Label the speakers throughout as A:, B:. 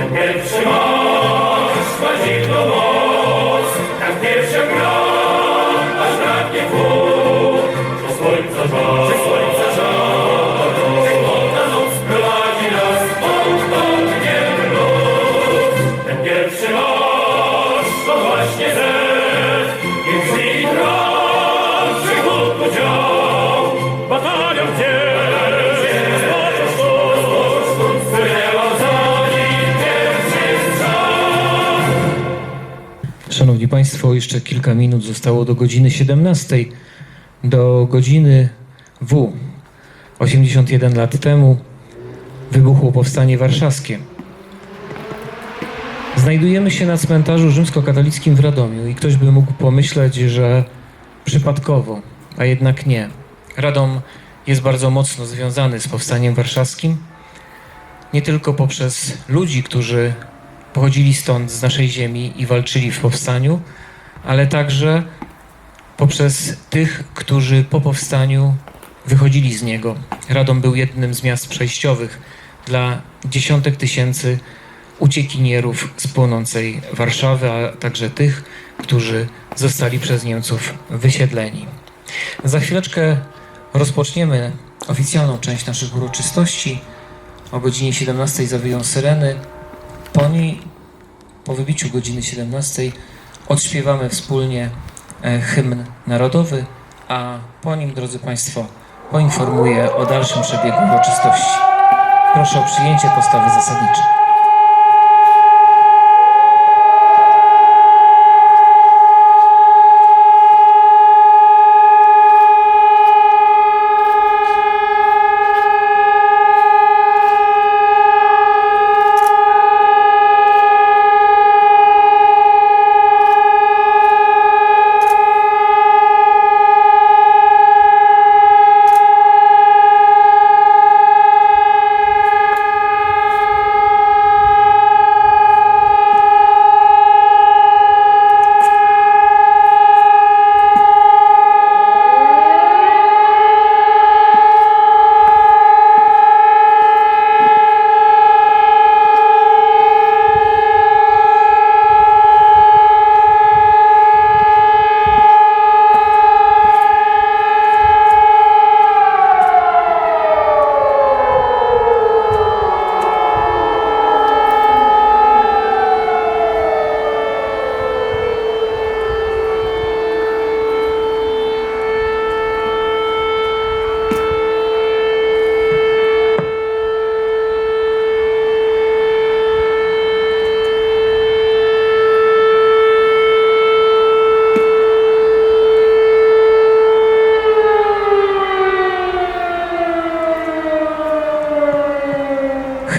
A: Ten pierwszy marsz
B: Jeszcze kilka minut zostało do godziny 17. Do godziny W. 81 lat temu wybuchło Powstanie Warszawskie. Znajdujemy się na cmentarzu rzymskokatolickim w Radomiu i ktoś by mógł pomyśleć, że przypadkowo, a jednak nie. Radom jest bardzo mocno związany z Powstaniem Warszawskim, nie tylko poprzez ludzi, którzy pochodzili stąd, z naszej ziemi i walczyli w powstaniu, ale także poprzez tych, którzy po powstaniu wychodzili z niego. Radom był jednym z miast przejściowych dla dziesiątek tysięcy uciekinierów z płonącej Warszawy, a także tych, którzy zostali przez Niemców wysiedleni. Za chwileczkę rozpoczniemy oficjalną część naszych uroczystości. O godzinie 17 zawyją syreny. Po niej, po wybiciu godziny 17, odśpiewamy wspólnie e, hymn narodowy, a po nim, drodzy Państwo, poinformuję o dalszym przebiegu uroczystości. Proszę o przyjęcie postawy zasadniczej.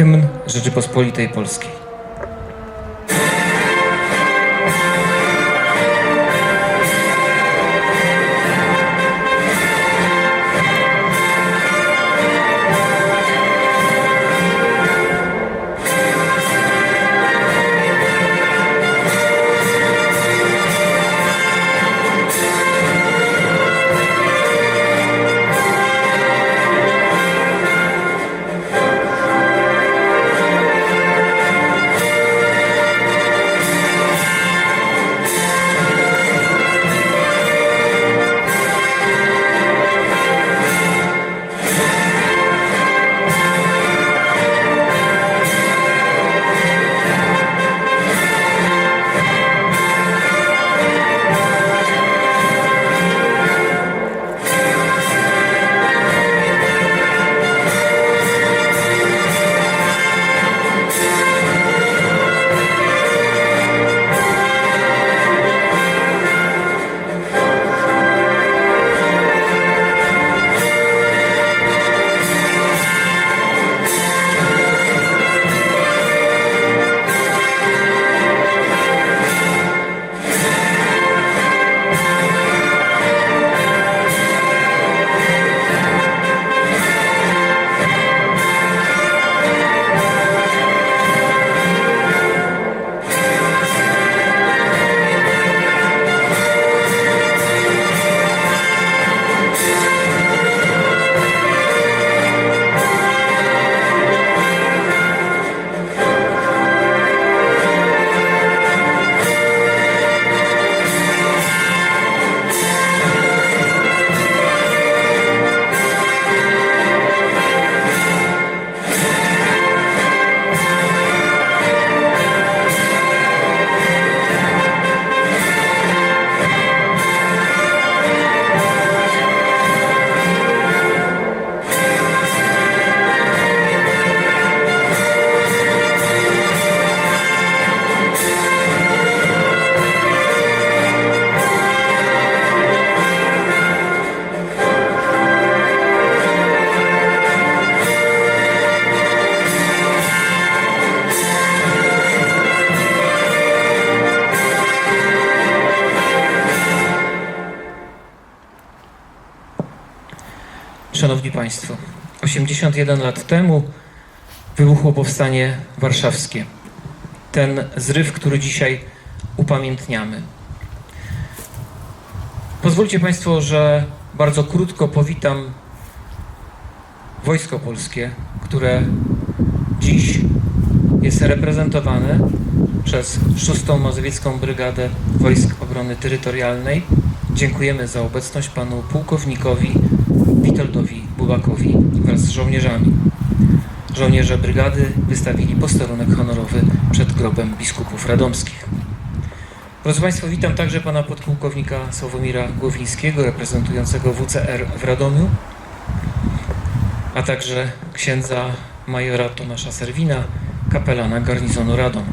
B: Hymn Rzeczypospolitej Polskiej. 81 lat temu wybuchło powstanie warszawskie. Ten zryw, który dzisiaj upamiętniamy. Pozwólcie Państwo, że bardzo krótko powitam Wojsko Polskie, które dziś jest reprezentowane przez 6. Mazowiecką Brygadę Wojsk Obrony Terytorialnej. Dziękujemy za obecność panu pułkownikowi Witoldowi Bubakowi wraz z żołnierzami. Żołnierze brygady wystawili posterunek honorowy przed grobem biskupów radomskich. Proszę Państwa, witam także pana podpułkownika Sławomira Głowińskiego, reprezentującego WCR w Radomiu, a także księdza majora Tomasza Serwina, kapelana garnizonu Radom.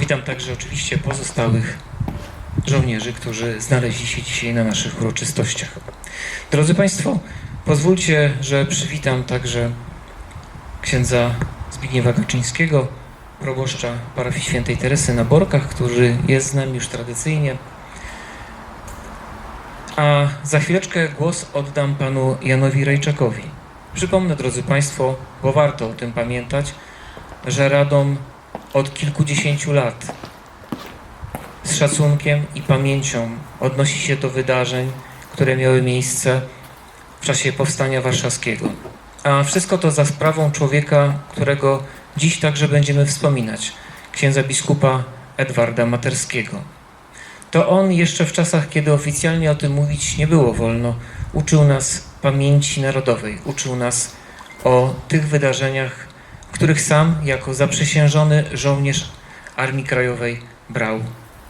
B: Witam także oczywiście pozostałych żołnierzy, którzy znaleźli się dzisiaj na naszych uroczystościach. Drodzy Państwo, pozwólcie, że przywitam także księdza Zbigniewa Gaczyńskiego, proboszcza parafii świętej Teresy na Borkach, który jest z nami już tradycyjnie. A za chwileczkę głos oddam panu Janowi Rejczakowi. Przypomnę, drodzy Państwo, bo warto o tym pamiętać, że Radom od kilkudziesięciu lat z szacunkiem i pamięcią odnosi się do wydarzeń, które miały miejsce w czasie powstania warszawskiego. A wszystko to za sprawą człowieka, którego dziś także będziemy wspominać, księdza biskupa Edwarda Materskiego. To on jeszcze w czasach, kiedy oficjalnie o tym mówić nie było wolno, uczył nas pamięci narodowej, uczył nas o tych wydarzeniach, których sam jako zaprzysiężony żołnierz Armii Krajowej brał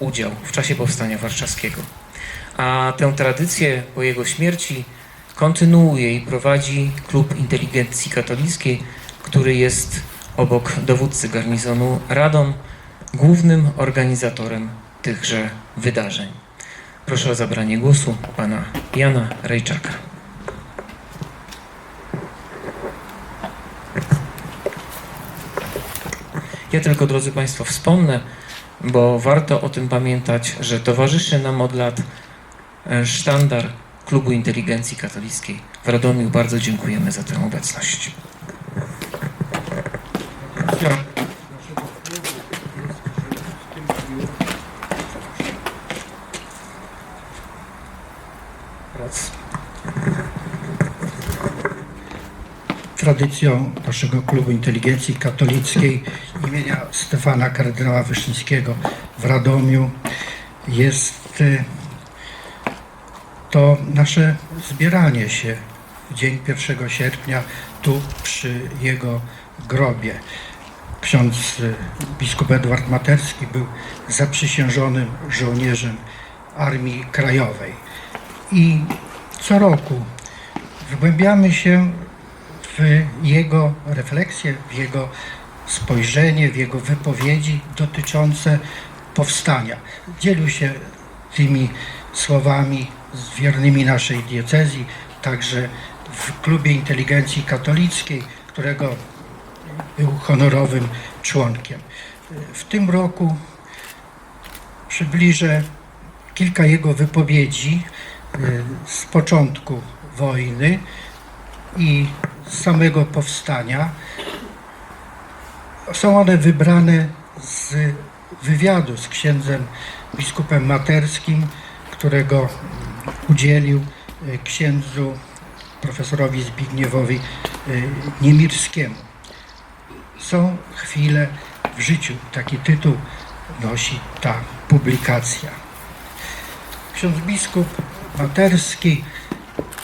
B: udział w czasie powstania warszawskiego. A tę tradycję po jego śmierci kontynuuje i prowadzi Klub Inteligencji Katolickiej, który jest obok dowódcy garnizonu Radom, głównym organizatorem tychże wydarzeń. Proszę o zabranie głosu pana Jana Rejczaka. Ja tylko, drodzy Państwo, wspomnę, bo warto o tym pamiętać, że towarzyszy nam od lat sztandar Klubu Inteligencji Katolickiej w Radomiu. Bardzo dziękujemy za tę obecność.
C: Tradycją naszego klubu inteligencji katolickiej imienia Stefana kardynała Wyszyńskiego w Radomiu jest e, to nasze zbieranie się w dzień 1 sierpnia tu przy jego grobie. Ksiądz biskup Edward Materski był zaprzysiężonym żołnierzem Armii Krajowej. I co roku wgłębiamy się w jego refleksję, w jego spojrzenie, w jego wypowiedzi dotyczące powstania. Dzielił się tymi słowami z wiernymi naszej diecezji, także w Klubie Inteligencji Katolickiej, którego był honorowym członkiem. W tym roku przybliżę kilka jego wypowiedzi y, z początku wojny i z samego powstania. Są one wybrane z wywiadu z księdzem biskupem materskim, którego udzielił y, księdzu profesorowi Zbigniewowi y, Niemirskiemu. Są chwile w życiu. Taki tytuł nosi ta publikacja. Ksiądz biskup Materski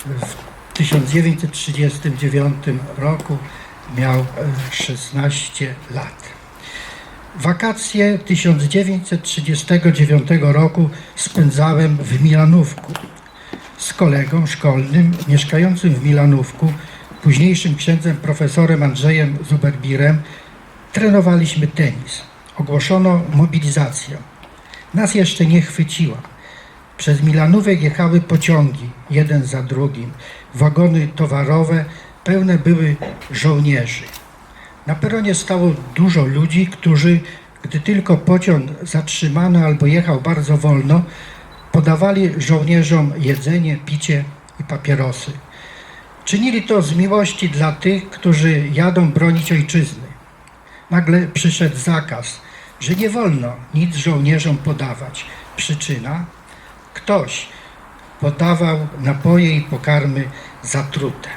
C: w 1939 roku miał e, 16 lat. Wakacje 1939 roku spędzałem w Milanówku kolegą szkolnym mieszkającym w Milanówku, późniejszym księdzem profesorem Andrzejem Zuberbirem. Trenowaliśmy tenis. Ogłoszono mobilizację. Nas jeszcze nie chwyciła. Przez Milanówek jechały pociągi, jeden za drugim. Wagony towarowe pełne były żołnierzy. Na peronie stało dużo ludzi, którzy, gdy tylko pociąg zatrzymano albo jechał bardzo wolno, podawali żołnierzom jedzenie, picie i papierosy. Czynili to z miłości dla tych, którzy jadą bronić ojczyzny. Nagle przyszedł zakaz, że nie wolno nic żołnierzom podawać. Przyczyna? Ktoś podawał napoje i pokarmy zatrute.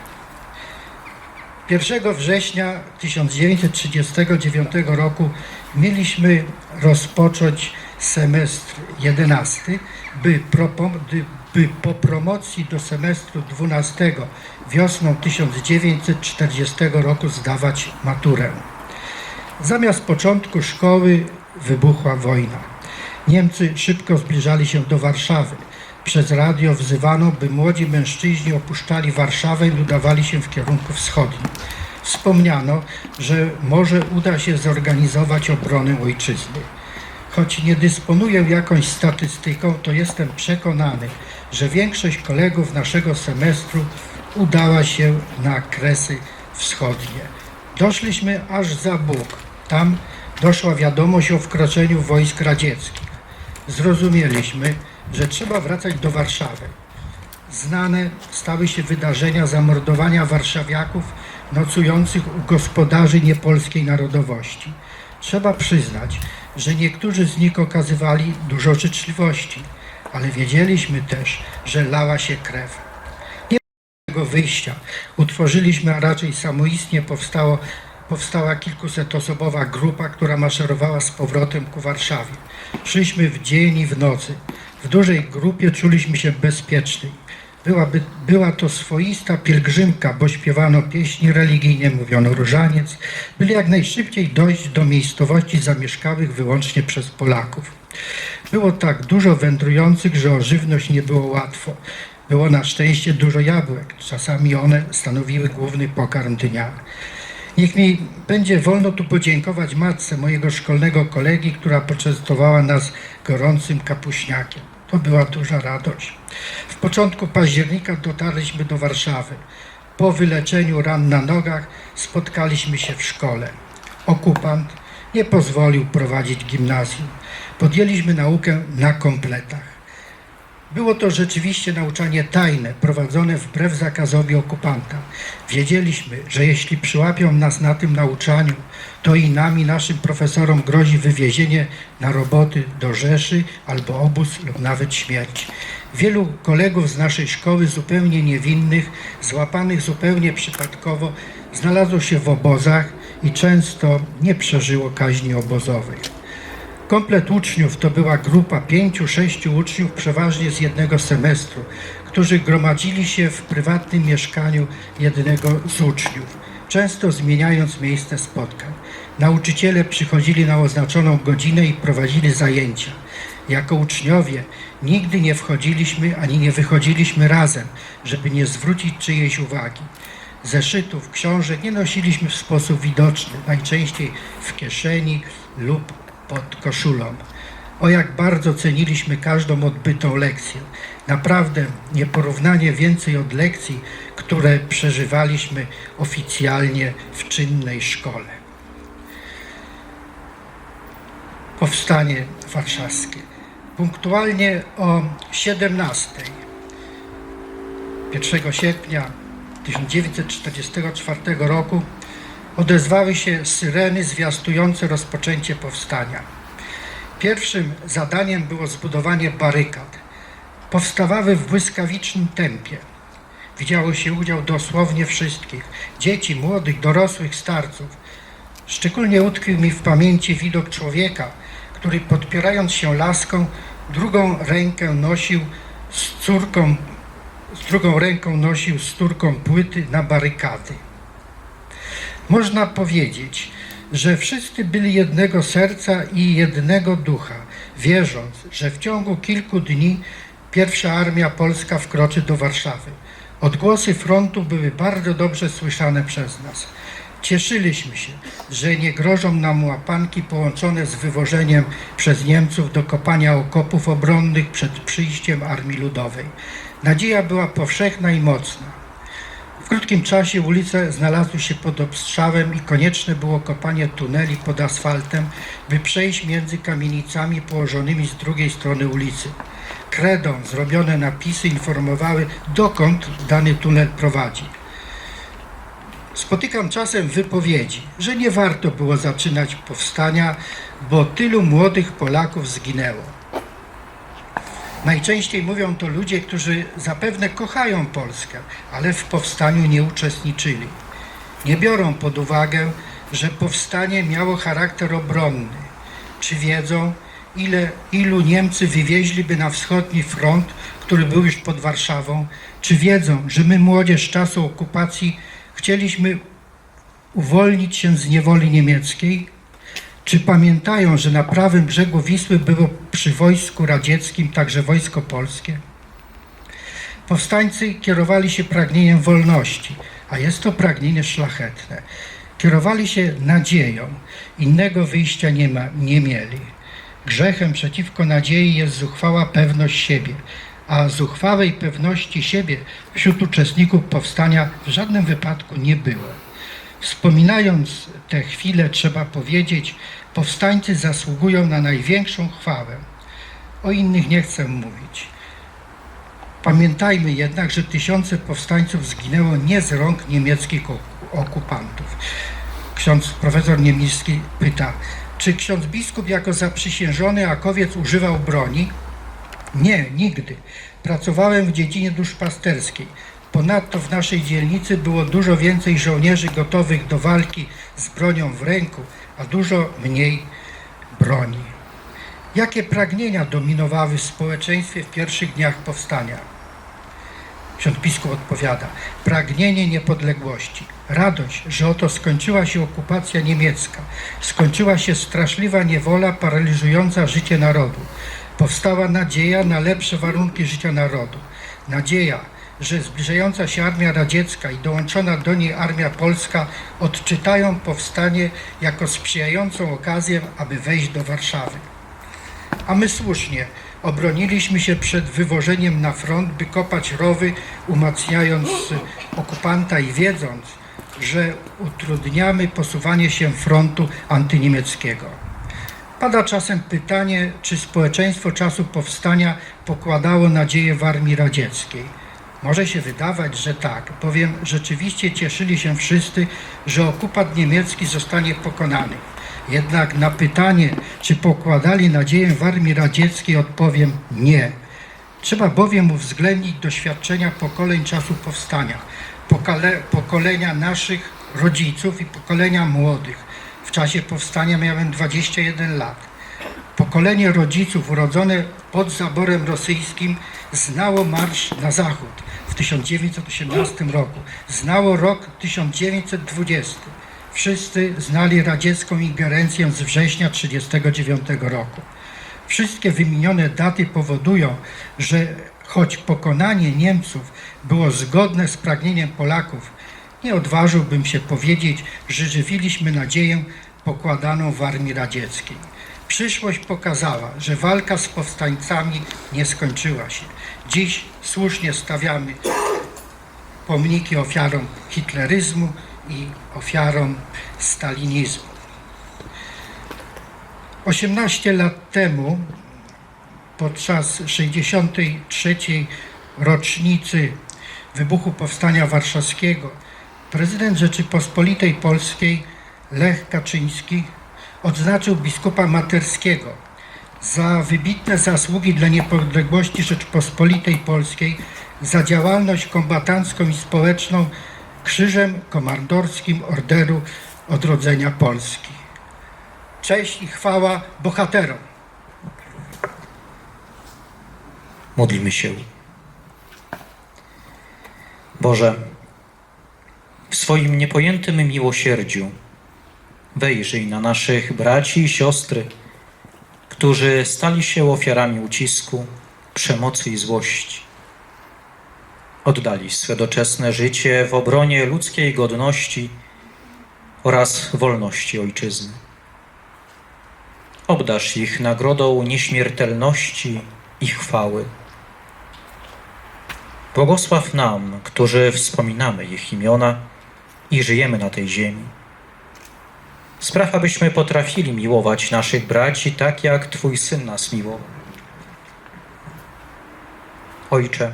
C: 1 września 1939 roku mieliśmy rozpocząć semestr 11, by, by po promocji do semestru 12 wiosną 1940 roku zdawać maturę. Zamiast początku szkoły wybuchła wojna. Niemcy szybko zbliżali się do Warszawy. Przez radio wzywano, by młodzi mężczyźni opuszczali Warszawę i udawali się w kierunku wschodnim. Wspomniano, że może uda się zorganizować obronę ojczyzny. Choć nie dysponuję jakąś statystyką, to jestem przekonany, że większość kolegów naszego semestru udała się na Kresy Wschodnie. Doszliśmy aż za Bóg. Tam doszła wiadomość o wkroczeniu wojsk radzieckich. Zrozumieliśmy, że trzeba wracać do Warszawy. Znane stały się wydarzenia zamordowania warszawiaków nocujących u gospodarzy niepolskiej narodowości. Trzeba przyznać, że niektórzy z nich okazywali dużo życzliwości, ale wiedzieliśmy też, że lała się krew. Nie było tego wyjścia. Utworzyliśmy, a raczej samoistnie powstało, powstała kilkusetosobowa grupa, która maszerowała z powrotem ku Warszawie. Szliśmy w dzień i w nocy. W dużej grupie czuliśmy się bezpieczni. Byłaby, była to swoista pielgrzymka, bo śpiewano pieśni religijne, mówiono różaniec, byli jak najszybciej dojść do miejscowości zamieszkałych wyłącznie przez Polaków. Było tak dużo wędrujących, że o żywność nie było łatwo. Było na szczęście dużo jabłek, czasami one stanowiły główny pokarm dnia. Niech mi będzie wolno tu podziękować matce mojego szkolnego kolegi, która poczęstowała nas gorącym kapuśniakiem. To była duża radość. W początku października dotarliśmy do Warszawy. Po wyleczeniu ran na nogach spotkaliśmy się w szkole. Okupant nie pozwolił prowadzić gimnazjum. Podjęliśmy naukę na kompletach. Było to rzeczywiście nauczanie tajne, prowadzone wbrew zakazowi okupanta. Wiedzieliśmy, że jeśli przyłapią nas na tym nauczaniu, to i nami, naszym profesorom grozi wywiezienie na roboty do Rzeszy albo obóz lub nawet śmierć. Wielu kolegów z naszej szkoły, zupełnie niewinnych, złapanych zupełnie przypadkowo, znalazło się w obozach i często nie przeżyło kaźni obozowych. Komplet uczniów to była grupa pięciu, sześciu uczniów, przeważnie z jednego semestru, którzy gromadzili się w prywatnym mieszkaniu jednego z uczniów, często zmieniając miejsce spotkań. Nauczyciele przychodzili na oznaczoną godzinę i prowadzili zajęcia. Jako uczniowie nigdy nie wchodziliśmy ani nie wychodziliśmy razem, żeby nie zwrócić czyjejś uwagi. Zeszytów, książek nie nosiliśmy w sposób widoczny, najczęściej w kieszeni lub pod koszulą. O jak bardzo ceniliśmy każdą odbytą lekcję. Naprawdę nieporównanie więcej od lekcji, które przeżywaliśmy oficjalnie w czynnej szkole. Powstanie warszawskie. Punktualnie o 17 1 sierpnia 1944 roku odezwały się syreny zwiastujące rozpoczęcie powstania. Pierwszym zadaniem było zbudowanie barykad. Powstawały w błyskawicznym tempie. Widziało się udział dosłownie wszystkich dzieci, młodych, dorosłych, starców. Szczególnie utkwił mi w pamięci widok człowieka, który podpierając się laską, drugą rękę nosił z córką, z drugą ręką nosił z córką płyty na barykady. Można powiedzieć, że wszyscy byli jednego serca i jednego ducha, wierząc, że w ciągu kilku dni pierwsza armia polska wkroczy do Warszawy. Odgłosy frontu były bardzo dobrze słyszane przez nas. Cieszyliśmy się, że nie grożą nam łapanki połączone z wywożeniem przez Niemców do kopania okopów obronnych przed przyjściem Armii Ludowej. Nadzieja była powszechna i mocna. W krótkim czasie ulice znalazły się pod obstrzałem i konieczne było kopanie tuneli pod asfaltem, by przejść między kamienicami położonymi z drugiej strony ulicy. Kredą zrobione napisy informowały, dokąd dany tunel prowadzi. Spotykam czasem wypowiedzi, że nie warto było zaczynać powstania, bo tylu młodych Polaków zginęło. Najczęściej mówią to ludzie, którzy zapewne kochają Polskę, ale w powstaniu nie uczestniczyli. Nie biorą pod uwagę, że powstanie miało charakter obronny. Czy wiedzą, ile, ilu Niemcy wywieźliby na wschodni front, który był już pod Warszawą? Czy wiedzą, że my, młodzież czasu okupacji, chcieliśmy uwolnić się z niewoli niemieckiej? Czy pamiętają, że na prawym brzegu Wisły było przy wojsku radzieckim także wojsko polskie? Powstańcy kierowali się pragnieniem wolności, a jest to pragnienie szlachetne. Kierowali się nadzieją, innego wyjścia nie, ma, nie mieli. Grzechem przeciwko nadziei jest zuchwała pewność siebie, a zuchwałej pewności siebie wśród uczestników powstania w żadnym wypadku nie było. Wspominając te chwile, trzeba powiedzieć, powstańcy zasługują na największą chwałę. O innych nie chcę mówić. Pamiętajmy jednak, że tysiące powstańców zginęło nie z rąk niemieckich ok- okupantów. Ksiądz profesor Niemiński pyta, czy ksiądz biskup jako zaprzysiężony Akowiec używał broni? Nie, nigdy. Pracowałem w dziedzinie duszpasterskiej. Ponadto w naszej dzielnicy było dużo więcej żołnierzy gotowych do walki z bronią w ręku, a dużo mniej broni. Jakie pragnienia dominowały w społeczeństwie w pierwszych dniach powstania? Ksiądz biskup odpowiada, pragnienie niepodległości, radość, że oto skończyła się okupacja niemiecka, skończyła się straszliwa niewola paraliżująca życie narodu. Powstała nadzieja na lepsze warunki życia narodu. Nadzieja, że zbliżająca się armia radziecka i dołączona do niej armia polska odczytają powstanie jako sprzyjającą okazję, aby wejść do Warszawy. A my słusznie obroniliśmy się przed wywożeniem na front, by kopać rowy, umacniając okupanta i wiedząc, że utrudniamy posuwanie się frontu antyniemieckiego. Pada czasem pytanie, czy społeczeństwo czasu powstania pokładało nadzieję w armii radzieckiej. Może się wydawać, że tak, bowiem rzeczywiście cieszyli się wszyscy, że okupant niemiecki zostanie pokonany. Jednak na pytanie, czy pokładali nadzieję w armii radzieckiej, odpowiem nie. Trzeba bowiem uwzględnić doświadczenia pokoleń czasu powstania, pokale, pokolenia naszych rodziców i pokolenia młodych. W czasie powstania miałem 21 lat. Pokolenie rodziców urodzone pod zaborem rosyjskim znało marsz na zachód w 1918 roku, znało rok 1920. Wszyscy znali radziecką ingerencję z września 1939 roku. Wszystkie wymienione daty powodują, że choć pokonanie Niemców było zgodne z pragnieniem Polaków, nie odważyłbym się powiedzieć, że żywiliśmy nadzieję pokładaną w armii radzieckiej. Przyszłość pokazała, że walka z powstańcami nie skończyła się. Dziś słusznie stawiamy pomniki ofiarom hitleryzmu i ofiarom stalinizmu. 18 lat temu, podczas 63. rocznicy wybuchu Powstania Warszawskiego, prezydent Rzeczypospolitej Polskiej Lech Kaczyński odznaczył biskupa Materskiego za wybitne zasługi dla niepodległości Rzeczypospolitej Polskiej, za działalność kombatancką i społeczną Krzyżem Komandorskim Orderu Odrodzenia Polski. Cześć i chwała bohaterom!
D: Modlimy się. Boże, w swoim niepojętym miłosierdziu wejrzyj na naszych braci i siostry, którzy stali się ofiarami ucisku, przemocy i złości. Oddali swe doczesne życie w obronie ludzkiej godności oraz wolności Ojczyzny. Obdarz ich nagrodą nieśmiertelności i chwały. Błogosław nam, którzy wspominamy ich imiona i żyjemy na tej ziemi. Spraw, abyśmy potrafili miłować naszych braci tak, jak Twój Syn nas miłował. Ojcze,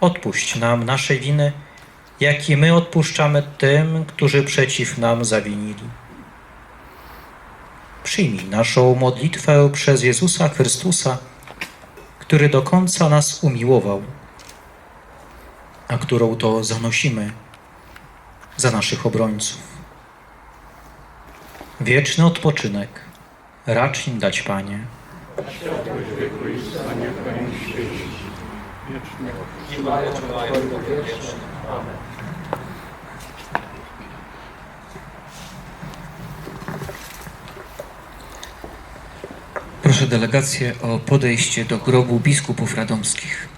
D: odpuść nam nasze winy, jak i my odpuszczamy tym, którzy przeciw nam zawinili. Przyjmij naszą modlitwę przez Jezusa Chrystusa, który do końca nas umiłował, a którą to zanosimy za naszych obrońców. Wieczny odpoczynek racz im dać, Panie.
B: Proszę delegację o podejście do grobu biskupów radomskich.